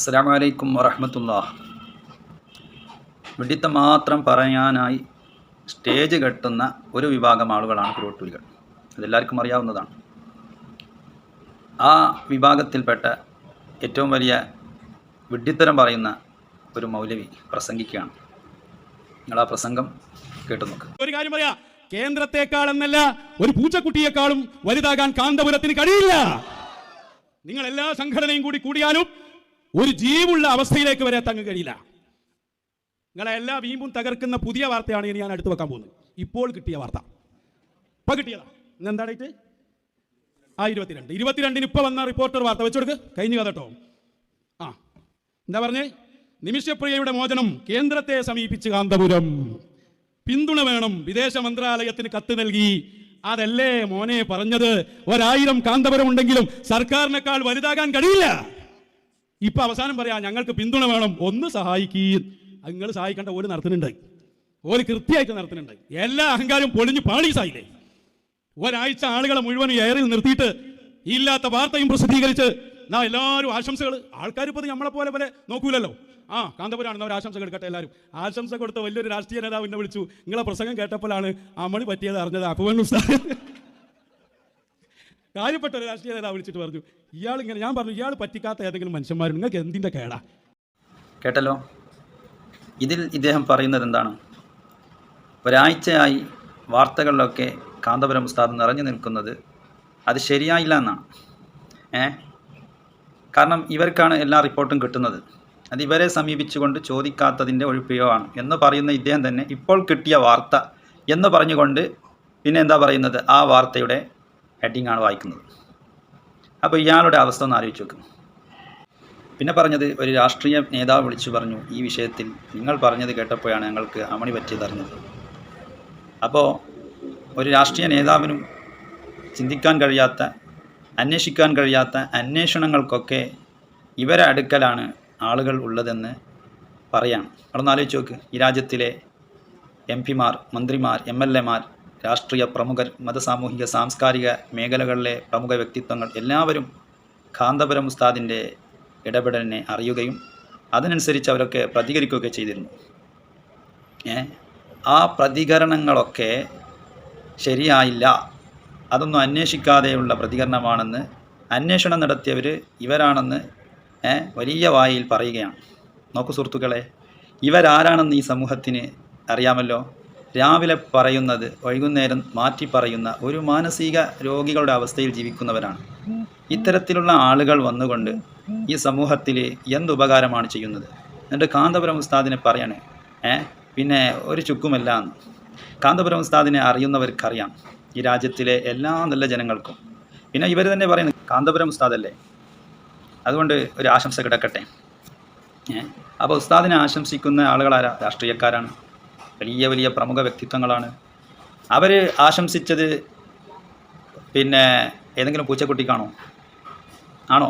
അസ്സാം വലൈക്കും വറഹമത്തുള്ള വിഡിത്തം മാത്രം പറയാനായി സ്റ്റേജ് കെട്ടുന്ന ഒരു വിഭാഗം ആളുകളാണ് കുരുവട്ടൂരികൾ. അതെല്ലാവർക്കും അറിയാവുന്നതാണ്. ആ വിഭാഗത്തിൽപ്പെട്ട ഏറ്റവും വലിയ വിഡ്ഢിത്തരം പറയുന്ന ഒരു മൗലവി പ്രസംഗിക്കുകയാണ്. നിങ്ങൾ ആ പ്രസംഗം കേട്ടു നോക്ക്. ഒരു കാര്യം പറയാ കേന്ദ്രത്തെക്കാൾ എന്നല്ല ഒരു പൂച്ചക്കുട്ടിയെക്കാളും വലുതാകാൻ കാന്തപുരത്തിന് കഴിയില്ല. നിങ്ങൾ എല്ലാ സംഘടനയും കൂടി കൂടിയാലും ഒരു ജീവുള്ള അവസ്ഥയിലേക്ക് വരെ എത്താൻ കഴിയില്ല. നിങ്ങളെ എല്ലാ വീമ്പും തകർക്കുന്ന പുതിയ വാർത്തയാണ് ഇനി ഞാൻ അടുത്ത് വെക്കാൻ പോകുന്നത്. ഇപ്പോൾ കിട്ടിയ വാർത്ത. ഇപ്പൊ കിട്ടിയതാ. ഇന്ന് എന്താ ഡേറ്റ് ആ ഇരുപത്തിരണ്ട്. ഇരുപത്തിരണ്ടിന് ഇപ്പൊ വന്ന റിപ്പോർട്ടർ വാർത്ത വെച്ചെടുക്ക് കഴിഞ്ഞു കഥട്ടോ ആ എന്താ പറഞ്ഞേ? നിമിഷപ്രിയയുടെ മോചനം കേന്ദ്രത്തെ സമീപിച്ച് കാന്തപുരം. പിന്തുണ വേണം. വിദേശ മന്ത്രാലയത്തിന് കത്ത് നൽകി. അതല്ലേ മോനെ പറഞ്ഞത്? ഒരായിരം കാന്തപുരം ഉണ്ടെങ്കിലും സർക്കാരിനേക്കാൾ വലുതാകാൻ കഴിയില്ല. ഇപ്പൊ അവസാനം പറയാ ഞങ്ങൾക്ക് പിന്തുണ വേണം ഒന്ന് സഹായിക്കീ നിങ്ങൾ സഹായിക്കേണ്ട ഓര് നടത്തുന്നുണ്ടായി ഓര് കൃത്യമായിട്ട് നടത്തുന്നുണ്ടായി എല്ലാ അഹങ്കാരവും പൊളിഞ്ഞു പാളീസായില്ലേ? ഒരാഴ്ച ആളുകളെ മുഴുവൻ എയറിൽ നിർത്തിയിട്ട് ഇല്ലാത്ത വാർത്തയും പ്രസിദ്ധീകരിച്ച് നാ എല്ലാവരും ആശംസകൾ ആൾക്കാർ ഇപ്പോൾ നമ്മളെ പോലെ പോലെ നോക്കൂലല്ലോ. ആ കാന്തപുരാണെന്ന് അവർ ആശംസ എടുക്കട്ടെ എല്ലാവരും. ആശംസ കൊടുത്ത വലിയൊരു രാഷ്ട്രീയ നേതാവ് എന്നെ വിളിച്ചു. നിങ്ങളെ പ്രസംഗം കേട്ടപ്പോഴാണ് അമളി പറ്റിയത് അറിഞ്ഞത്. അപ്പുവൻ ഉസ്താദ് കാര്യപ്പെട്ട ഒരു രാഷ്ട്രീയ നേതാവ് വിളിച്ചിട്ട് പറഞ്ഞു ഇയാൾ ഇങ്ങനെ ഞാൻ പറഞ്ഞു ഇയാൾ പറ്റിക്കാത്ത ഏതെങ്കിലും മനുഷ്യന്മാർ നിങ്ങൾക്ക് എന്തിന്റെ കേടാ? കേട്ടല്ലോ? ഇതിൽ ഇദ്ദേഹം പറയുന്നത് എന്താണ്? ഒരാഴ്ചയായി വാർത്തകളിലൊക്കെ കാന്തപുരം ഉസ്താദ് നിറഞ്ഞു നിൽക്കുന്നത് അത് ശരിയായില്ല എന്നാണ്. ഏ? കാരണം ഇവർക്കാണ് എല്ലാ റിപ്പോർട്ടും കിട്ടുന്നത്. അത് ഇവരെ സമീപിച്ചുകൊണ്ട് ചോദിക്കാത്തതിന്റെ ഒഴിപ്പിയോഗമാണ് എന്ന് പറയുന്ന ഇദ്ദേഹം തന്നെ ഇപ്പോൾ കിട്ടിയ വാർത്ത എന്ന് പറഞ്ഞുകൊണ്ട് പിന്നെ എന്താ പറയുന്നത്? ആ വാർത്തയുടെ ഹെഡിങ് ആണ് വായിക്കുന്നത്. അപ്പോൾ ഇയാളുടെ അവസ്ഥ ഒന്ന് ആലോചിച്ച് നോക്കും. പിന്നെ പറഞ്ഞത് ഒരു രാഷ്ട്രീയ നേതാവ് വിളിച്ചു പറഞ്ഞു ഈ വിഷയത്തിൽ നിങ്ങൾ പറഞ്ഞത് കേട്ടപ്പോഴാണ് ഞങ്ങൾക്ക് അമണി പറ്റിയതറിഞ്ഞത് അപ്പോൾ ഒരു രാഷ്ട്രീയ നേതാവിനും ചിന്തിക്കാൻ കഴിയാത്ത അന്വേഷിക്കാൻ കഴിയാത്ത അന്വേഷണങ്ങൾക്കൊക്കെ ഇവരെ അടുക്കലാണ് ആളുകൾ ഉള്ളതെന്ന് പറയാം അവിടെ ആലോചിച്ച് നോക്ക്. ഈ രാജ്യത്തിലെ എം പിമാർ മന്ത്രിമാർ എം എൽ എമാർ രാഷ്ട്രീയ പ്രമുഖർ മതസാമൂഹിക സാംസ്കാരിക മേഖലകളിലെ പ്രമുഖ വ്യക്തിത്വങ്ങൾ എല്ലാവരും കാന്തപുരം ഉസ്താദിന്റെ ഇടപെടലിനെ അറിയുകയും അതിനനുസരിച്ച് അവരൊക്കെ പ്രതികരിക്കുകയൊക്കെ ചെയ്തിരുന്നു. ആ പ്രതികരണങ്ങളൊക്കെ ശരിയായില്ല. അതൊന്നും അന്വേഷിക്കാതെയുള്ള പ്രതികരണമാണെന്ന് അന്വേഷണം നടത്തിയവർ ഇവരാണെന്ന് വലിയ വായിൽ പറയുകയാണ്. നോക്കു സുഹൃത്തുക്കളെ ഇവരാരാണെന്ന് ഈ സമൂഹത്തിന് അറിയാമല്ലോ. രാവിലെ പറയുന്നത് വൈകുന്നേരം മാറ്റി പറയുന്ന ഒരു മാനസിക രോഗികളുടെ അവസ്ഥയിൽ ജീവിക്കുന്നവരാണ്. ഇത്തരത്തിലുള്ള ആളുകൾ വന്നുകൊണ്ട് ഈ സമൂഹത്തിൽ എന്തുപകാരമാണ് ചെയ്യുന്നത്? എന്നിട്ട് കാന്തപുരം ഉസ്താദിനെ പറയണേ ഏ പിന്നെ ഒരു ചുക്കുമല്ല എന്ന് കാന്തപുരം ഉസ്താദിനെ അറിയുന്നവർക്കറിയാം. ഈ രാജ്യത്തിലെ എല്ലാ നല്ല ജനങ്ങൾക്കും. പിന്നെ ഇവർ തന്നെ പറയുന്നത് കാന്തപുരം ഉസ്താദല്ലേ? അതുകൊണ്ട് ഒരു ആശംസ കിടക്കട്ടെ. ഏ അപ്പോൾ ഉസ്താദിനെ ആശംസിക്കുന്ന ആളുകളാരാ? രാഷ്ട്രീയക്കാരാണ്. വലിയ വലിയ പ്രമുഖ വ്യക്തിത്വങ്ങളാണ്. അവർ ആശംസിച്ചത് പിന്നെ ഏതെങ്കിലും പൂച്ചക്കുട്ടിക്കാണോ ആണോ?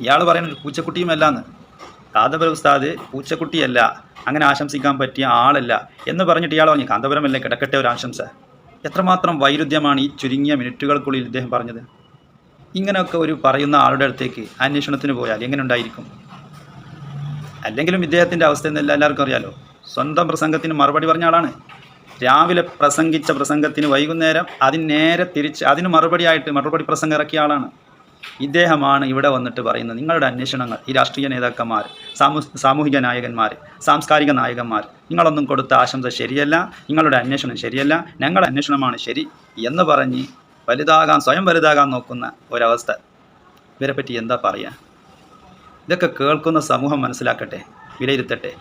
ഇയാൾ പറയുന്നത് പൂച്ചക്കുട്ടിയുമല്ലാന്ന്. കാന്തപുര ഉസ്താദ് പൂച്ചക്കുട്ടിയല്ല അങ്ങനെ ആശംസിക്കാൻ പറ്റിയ ആളല്ല എന്ന് പറഞ്ഞിട്ട് ഇയാൾ പറഞ്ഞു കാന്തപുരമല്ലേ കിടക്കട്ടെ ഒരു ആശംസ. എത്രമാത്രം വൈരുദ്ധ്യമാണ് ഈ ചുരുങ്ങിയ മിനിറ്റുകൾക്കുള്ളിൽ ഇദ്ദേഹം പറഞ്ഞത്. ഇങ്ങനെയൊക്കെ ഒരു പറയുന്ന ആളുടെ അടുത്തേക്ക് അന്വേഷണത്തിന് പോയാൽ എങ്ങനെ ഉണ്ടായിരിക്കും? അല്ലെങ്കിലും ഇദ്ദേഹത്തിന്റെ അവസ്ഥ എന്നല്ല എല്ലാവർക്കും അറിയാലോ. സ്വന്തം പ്രസംഗത്തിന് മറുപടി പറഞ്ഞ ആളാണ് രാവിലെ പ്രസംഗിച്ച പ്രസംഗത്തിന് വൈകുന്നേരം അതിന് നേരെ തിരിച്ച് അതിന് മറുപടിയായിട്ട് മറുപടി പ്രസംഗം ഇറക്കിയ ആളാണ്. ഇദ്ദേഹമാണ് ഇവിടെ വന്നിട്ട് പറയുന്നത്. നിങ്ങളുടെ അന്വേഷണങ്ങൾ ഈ രാഷ്ട്രീയ നേതാക്കന്മാർ സാമൂ സാമൂഹിക നായകന്മാർ സാംസ്കാരിക നായകന്മാർ നിങ്ങളൊന്നും കൊടുത്ത ആശംസ ശരിയല്ല. നിങ്ങളുടെ അന്വേഷണം ശരിയല്ല. ഞങ്ങളുടെ അന്വേഷണമാണ് ശരി എന്ന് പറഞ്ഞ് വലുതാകാൻ സ്വയം വലുതാകാൻ നോക്കുന്ന ഒരവസ്ഥ. ഇവരെ പറ്റി എന്താ പറയുക ഇതൊക്കെ കേൾക്കുന്ന സമൂഹം മനസ്സിലാക്കട്ടെ വിലയിരുത്തട്ടെ.